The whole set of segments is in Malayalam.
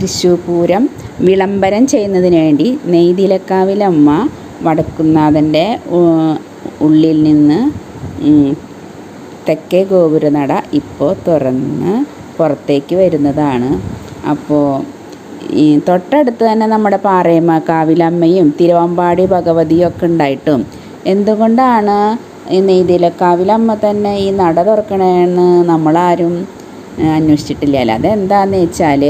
തൃശ്ശൂർ പൂരം വിളംബരം ചെയ്യുന്നതിന് വേണ്ടി നെയ്തിലക്കാവിലമ്മ വടക്കുന്നാഥന്റെ ഉള്ളിൽ നിന്ന് തെക്കേ ഗോപുരനട ഇപ്പോൾ തുറന്ന് പുറത്തേക്ക് വരുന്നതാണ്. അപ്പോൾ ഈ തൊട്ടടുത്ത് തന്നെ നമ്മുടെ പാറയമ്മ കാവിലമ്മയും തിരുവമ്പാടി ഭഗവതിയും ഒക്കെ ഉണ്ടായിട്ടും. എന്തുകൊണ്ടാണ് ഈ നെയ്തിലക്കാവിലമ്മ തന്നെ ഈ നട തുറക്കണമെന്ന് നമ്മളാരും അന്വേഷിച്ചിട്ടില്ല. അന്വേഷിച്ചിട്ടില്ല അതെന്താണെന്ന് വെച്ചാൽ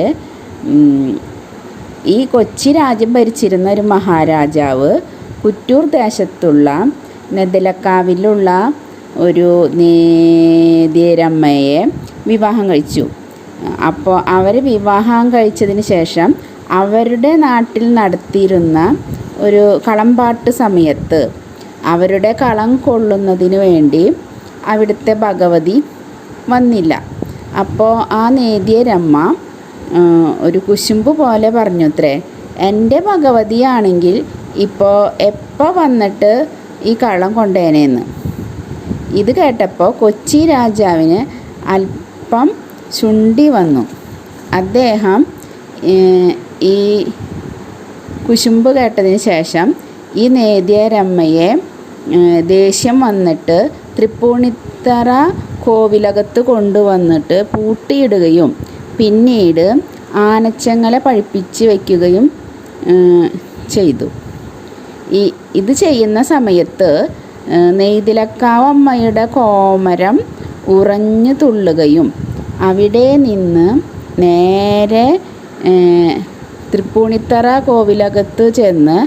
ഈ കൊച്ചി രാജ്യം ഭരിച്ചിരുന്ന ഒരു മഹാരാജാവ് കുറ്റൂർ ദേശത്തുള്ള നെതിലക്കാവിലുള്ള ഒരു നേതിയരമ്മയെ വിവാഹം കഴിച്ചു. അപ്പോൾ അവർ വിവാഹം കഴിച്ചതിന് ശേഷം അവരുടെ നാട്ടിൽ നടത്തിയിരുന്ന ഒരു കളംപാട്ട് സമയത്ത് അവരുടെ കളം കൊള്ളുന്നതിന് വേണ്ടി അവിടുത്തെ ഭഗവതി വന്നില്ല. അപ്പോൾ ആ നേതിയരമ്മ ഒരു കുശുമ്പ് പോലെ പറഞ്ഞു അത്രേ എന്റെ ഭഗവതിയാണെങ്കിൽ ഇപ്പോൾ എപ്പോൾ വന്നിട്ട് ഈ കള്ളം കൊണ്ടേനേന്ന്? ഇത് കേട്ടപ്പോൾ കൊച്ചി രാജാവിന് അല്പം ചുണ്ടി വന്നു. അദ്ദേഹം ഈ കുശുമ്പ് കേട്ടതിന് ശേഷം ഈ നേദ്യ രമ്മയെ ദേഷ്യം വന്നിട്ട് തൃപ്പൂണിത്തറ കോവിലകത്ത് കൊണ്ടുവന്നിട്ട് പൂട്ടിയിടുകയും പിന്നീട് ആനച്ചങ്ങളെ പഴിപ്പിച്ച് വയ്ക്കുകയും ചെയ്തു. ഈ ഇത് ചെയ്യുന്ന സമയത്ത് നെയ്തിലക്കാവ് നെയ്തിലക്കാവമ്മയുടെ കോമരം ഉറഞ്ഞു തുള്ളുകയും അവിടെ നിന്ന് നേരെ തൃപ്പൂണിത്തറ കോവിലകത്ത് ചെന്ന്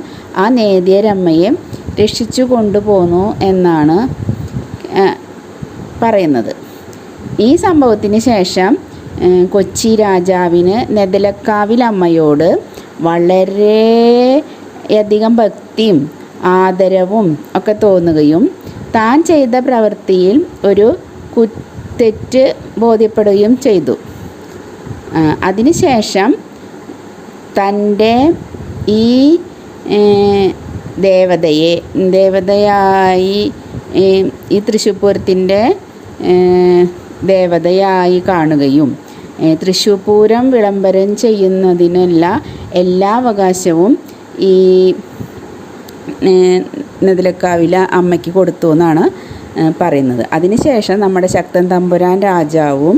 ആ നേദ്യരമ്മയെ രക്ഷിച്ചു കൊണ്ടുപോന്നു എന്നാണ് പറയുന്നത്. ഈ സംഭവത്തിന് ശേഷം കൊച്ചി രാജാവിന് നെതലക്കാവിലമ്മയോട് വളരെയധികം ഭക്തിയും ആദരവും ഒക്കെ തോന്നുകയും താൻ ചെയ്ത പ്രവൃത്തിയിൽ ഒരു കുറ്റ തെറ്റ് ബോധ്യപ്പെടുകയും ചെയ്തു. അതിനുശേഷം തന്റെ ഈ ദേവതയെ ദേവതയായി ഈ തൃശ്ശൂർ പൂരത്തിന്റെ ദേവതയായി കാണുകയും തൃശ്ശൂർ പൂരം വിളംബരം ചെയ്യുന്നതിനുള്ള എല്ലാ അവകാശവും ഈ നെതിലക്കാവില അമ്മയ്ക്ക് കൊടുത്തു എന്നാണ് പറയുന്നത്. അതിനുശേഷം നമ്മുടെ ശക്തൻ തമ്പുരാൻ രാജാവും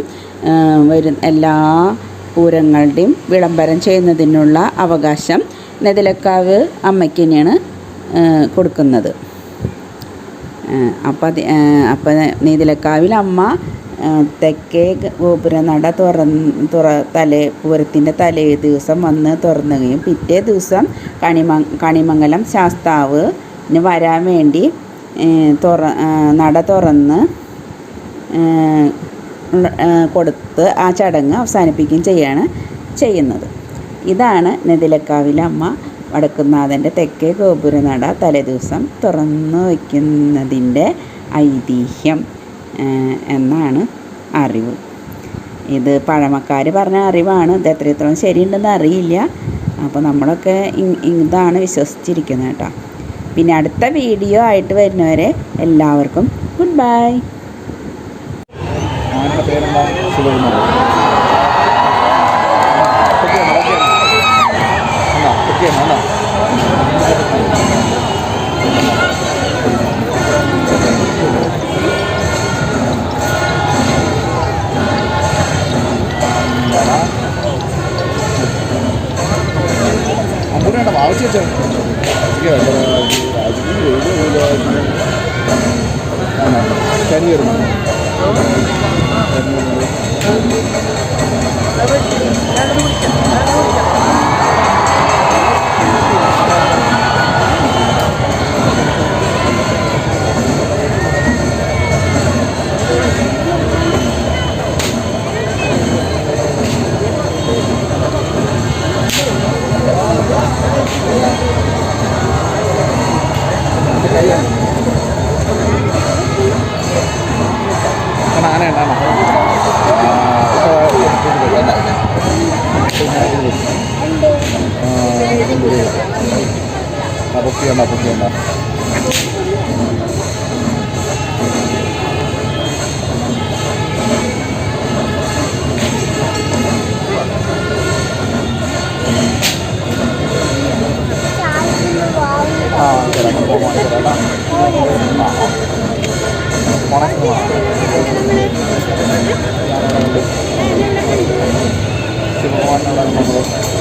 വരു എല്ലാ പൂരങ്ങളുടെയും വിളംബരം ചെയ്യുന്നതിനുള്ള അവകാശം നെതിലക്കാവ് അമ്മയ്ക്ക് തന്നെയാണ് കൊടുക്കുന്നത്. അപ്പം അപ്പം നീതിലക്കാവിൽ അമ്മ തെക്കേ ഗോപുര നട തുറ തലേ പൂരത്തിന്റെ തലേ ദിവസം വന്ന് തുറന്നുകയും പിറ്റേ ദിവസം കണിമ കണിമംഗലം ശാസ്താവ് വരാൻ വേണ്ടി തുറ നട തുറന്ന് കൊടുത്ത് ആ ചടങ്ങ് അവസാനിപ്പിക്കുകയും ചെയ്യാണ് ചെയ്യുന്നത്. ഇതാണ് നെതിലക്കാവിലെ അമ്മ വടക്കുന്നാഥന്റെ തെക്കേ ഗോപുര നട തലേ ദിവസം തുറന്നു വയ്ക്കുന്നതിന്റെ ഐതിഹ്യം. എന്നാണ് അറിവ്. ഇത് പഴമക്കാർ പറഞ്ഞ അറിവാണ്. ഇത് എത്രത്തോളം ശരിയുണ്ടെന്ന് അറിയില്ല. അപ്പോൾ നമ്മളൊക്കെ ഇതാണ് വിശ്വസിച്ചിരിക്കുന്നത് കേട്ടോ. പിന്നെ അടുത്ത വീഡിയോ ആയിട്ട് വരുന്നവരെ എല്ലാവർക്കും good bye. Шанирман. Шанирман. này là nó có Mà bộ kia mà bộ kia mà Hãy subscribe cho kênh Ghiền Mì Gõ Để không bỏ lỡ những video hấp dẫn നമ്മൾ ഹലോ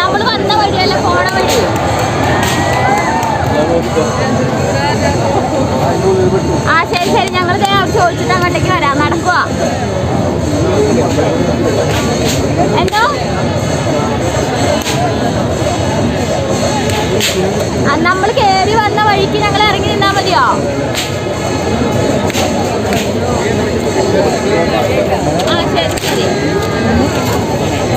നമ്മൾ വന്ന വഴിയല്ല പോണ വഴി. ആ ശരി ശരി. ഞങ്ങൾ ചോദിച്ചിട്ട് അങ്ങോട്ടേക്ക് വരാം. നടക്കുക എന്തോ? നമ്മൾ കേറി വന്ന വഴിക്ക് ഞങ്ങൾ ഇറങ്ങി നിന്നാ മതിയോ? ആ ശരി ശരി.